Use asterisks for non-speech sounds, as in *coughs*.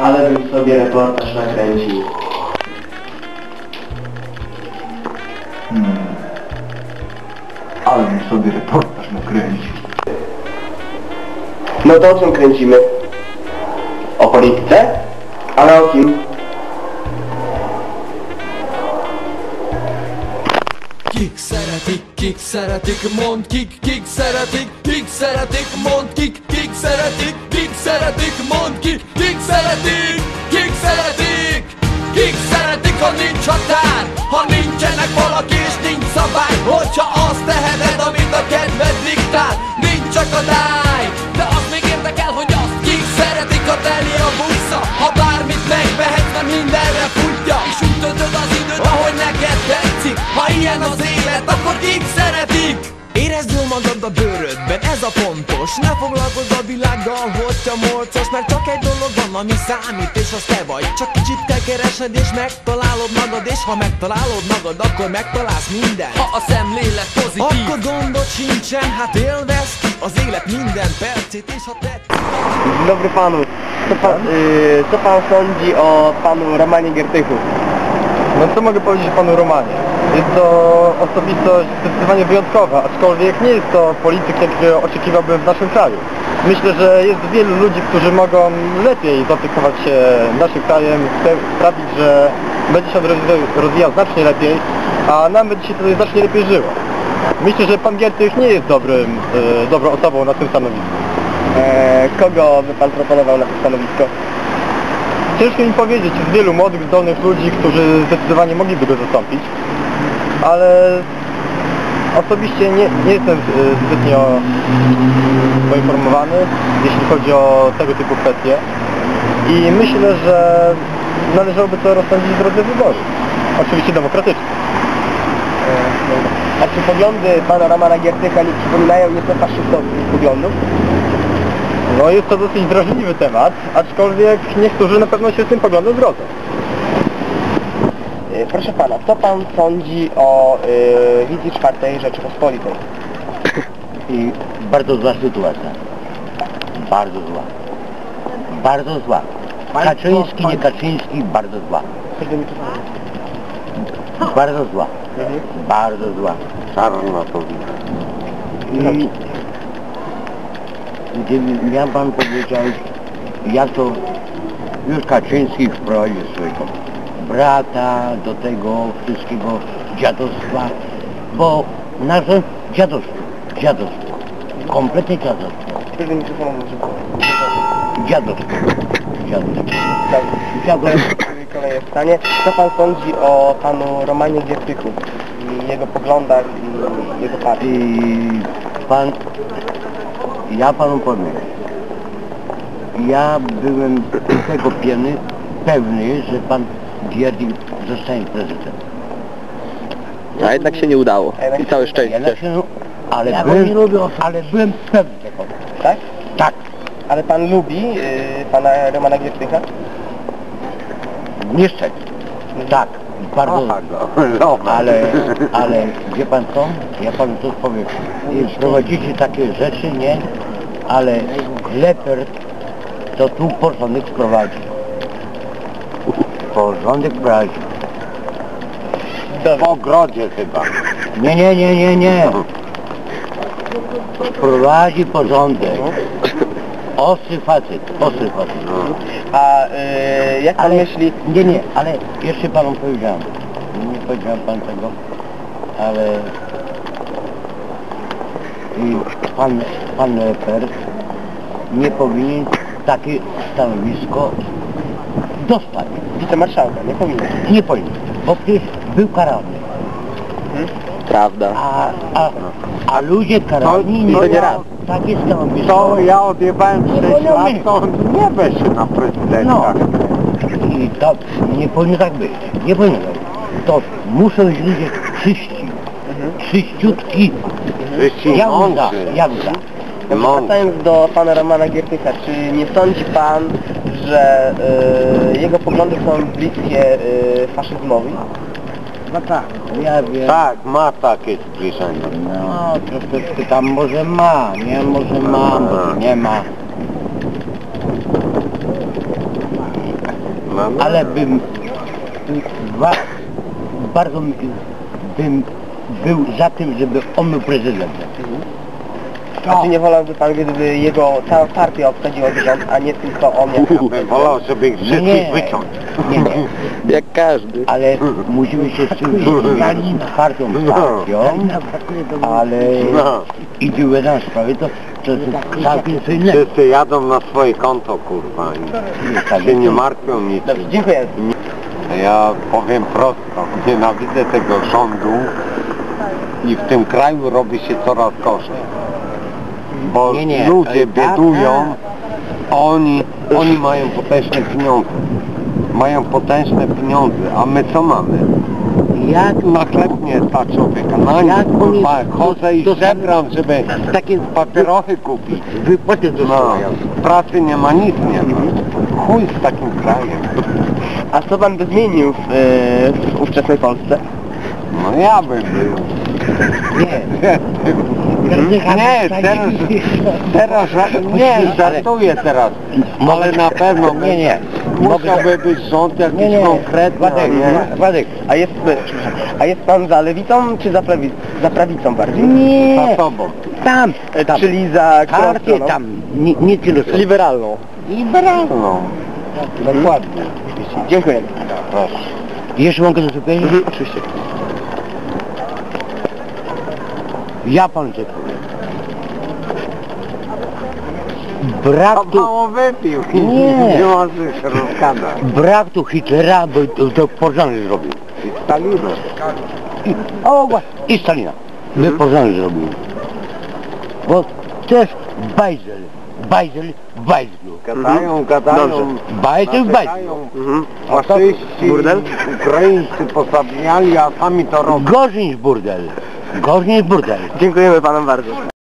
Ale bym sobie reportaż nakręcił. Hmm. Ale bym sobie reportaż nakręcił. No to o czym kręcimy? O polityce? Ale o kim? Kik szeretik, kik szeretik, mond kik, kik szeretik, kik szeretik, mond kik, kik szeretik, kik szeretik, mond kik, kik szeretik, kik szeretik, kik szeretik, ha nincs határ, ha nincsenek valaki és nincs szabály, hogyha azt teheted, amit a kedved diktál, nincs akadály, de azt még érdekel, hogy azt kik szeretik, ha teli a busza, ha bármit megvehetsz, mert mindenre futja, és úgy töltöd az időt, ahogy neked tetszik, ha ilyen az élet, akkor kik szeretik? Érezd jól magad a bőrödben, ez a fontos. Ne foglalkozz a világgal, hogyha ami számít, és az te vagy Csak kicsit kell keresed, és megtalálod magad És ha megtalálod magad, akkor megtalálsz minden Ha a szemlélet pozitív Akkor gondot sincsen, hát élvezd ki Az élet minden percét, és ha Dzień dobry panu. Co pan, y, co pan sądzi o panu Romanie Giertychu? No co mogę powiedzieć panu Romanie? Jest to osobistość zdecydowanie wyjątkowa, aczkolwiek nie jest to polityk, jak oczekiwałbym w naszym kraju. Myślę, że jest wielu ludzi, którzy mogą lepiej zaopiekować się naszym krajem, sprawić, że będzie się on rozwijał, rozwijał znacznie lepiej, a nam będzie się tutaj znacznie lepiej żyło. Myślę, że pan Giertych nie jest dobrym, e, dobrą osobą na tym stanowisku. E, kogo by pan proponował na to stanowisko? Ciężko mi powiedzieć, jest wielu młodych, zdolnych ludzi, którzy zdecydowanie mogliby go zastąpić, ale osobiście nie, nie jestem e, zbytnio poinformowany, jeśli chodzi o tego typu kwestie i myślę, że należałoby to rozsądzić w drodze wyborów, oczywiście demokratycznie. A czy poglądy pana Romana Giertycha nie przypominają nieco faszystowskich poglądów? No jest to dosyć drażliwy temat, aczkolwiek niektórzy na pewno się z tym poglądem zgodzą. E, proszę pana, co pan sądzi o y, wizji czwartej Rzeczypospolitej? *coughs* I bardzo zła sytuacja. Bardzo zła. Bardzo zła. Kaczyński, nie Kaczyński, bardzo zła. Powiedzieć. Bardzo zła. Bardzo zła. Czarno to I gdyby ja pan powiedział, jak to już Kaczyński wprowadził swojego brata do tego wszystkiego dziadostwa, bo nasze dziadostwo, dziadostwo, kompletnie dziadostwo, dziadostwo, dziadostwo, Tak. dziadostwo. Kolejne pytanie. Co pan sądzi o panu Romanie Giertychu i jego poglądach i jego partii? I pan, ja panu powiem, ja byłem tego pieny, pewny, że pan Gierdik zostanie prezydentem. A jednak się nie udało. I całe Jednak się, ale, byłem, ale byłem pewny tego. Tak? Tak, Ale pan lubi y, pana Romana Giertycha? niestety. Tak, bardzo. Ale, ale wie pan co? Ja panu to powiem. I Prowadzicie takie rzeczy, nie? Ale leper to tu porządek sprowadzi. Porządek prowadzi. W ogrodzie chyba. Nie, nie, nie, nie, nie. Prowadzi porządek. Ostry facet, ostry facet. A y, jak pan Ale myśli... Nie, nie, ale jeszcze panu powiedziałem. Nie powiedziałem pan tego, ale i pan, pan Leper nie powinien takie stanowisko dostać. Wicemarszałka, nie powinien. Nie powinien, bo przecież był karany. Prawda. A, a, a ludzie karani To- nie to nie mają raz. takie stanowisko. ja odjebałem 6 lat, to nie weź się na No. I to nie powinno tak być. Nie powinno tak być. To muszą być ludzie czyści. Czyściutki. Jałza, jałza. Dobrze, wracając do pana Romana Giertycha, czy nie sądzi pan, że y, jego poglądy są bliskie y, faszyzmowi? No tak, ja wiem. Tak, ma takie zbliżenie. No, troszeczkę tam może ma, nie? Może ma, może nie ma. ale bym ba, bardzo bym był za tym, żeby on był prezydentem. A czy nie wolałby pan, gdyby jego cała partia obsadziła rząd, a nie tylko on jako... bym wolał sobie ich No wszystkich nie, wyciąć. nie, nie, *laughs* Jak każdy. ale musimy się z tym partią partią, ale No. indywidualną sprawę to, to jest całkiem co innego. Wszyscy jadą na swoje konto, kurwa, i się nie martwią nic. Dobrze, dziękuję. Ja powiem prosto, nienawidzę tego rządu i w tym kraju robi się coraz gorzej. Bo Nie, nie, ludzie tak, biedują, oni, oni mają potężne pieniądze. Mają potężne pieniądze, a my co mamy? Jak Na chleb nie stać człowieka, na nic, Jak kurwa, chodzę i żebram, żeby takie papierochy kupić. wypłaty No, pracy nie ma, nic nie ma. Chuj z takim krajem. A co pan by zmienił w, e, w ówczesnej Polsce? No ja bym był. Nie. *laughs* Nie, *laughs* teraz, teraz, nie, żartuję teraz, ale na pewno Nie, nie. musiałby być rząd jakiś Nie, nie. konkretny, a Władek, nie Władek. A jest, a jest pan za lewicą, czy za, prawi, za prawicą bardziej? Nie. za sobą. Tam, E, tam. Czyli za Partię stroną? tam, nie, nie tyle. Liberalną. Liberalną. No, Dokładnie. Dziękuję. proszę. Jeszcze mogę coś powiedzieć? Mhm, oczywiście. Ja pan powiem. Brak tu, mało wypił, Nie. *laughs* nie możesz rozgadać. brak tu Hitlera, by to, to porządek zrobił. I Stalina. I, o, i Stalina. By porządek zrobił. Bo jest bajzel, bajzel, bajzlu. Gadają, gadają, Dobrze. Bajzel bajzlu. Mhm. Faszyści, Burdel? Ukraińcy pozabijali, a sami to robią. Gorzej niż burdel. Gorzej niż burdel. Dziękujemy panom bardzo.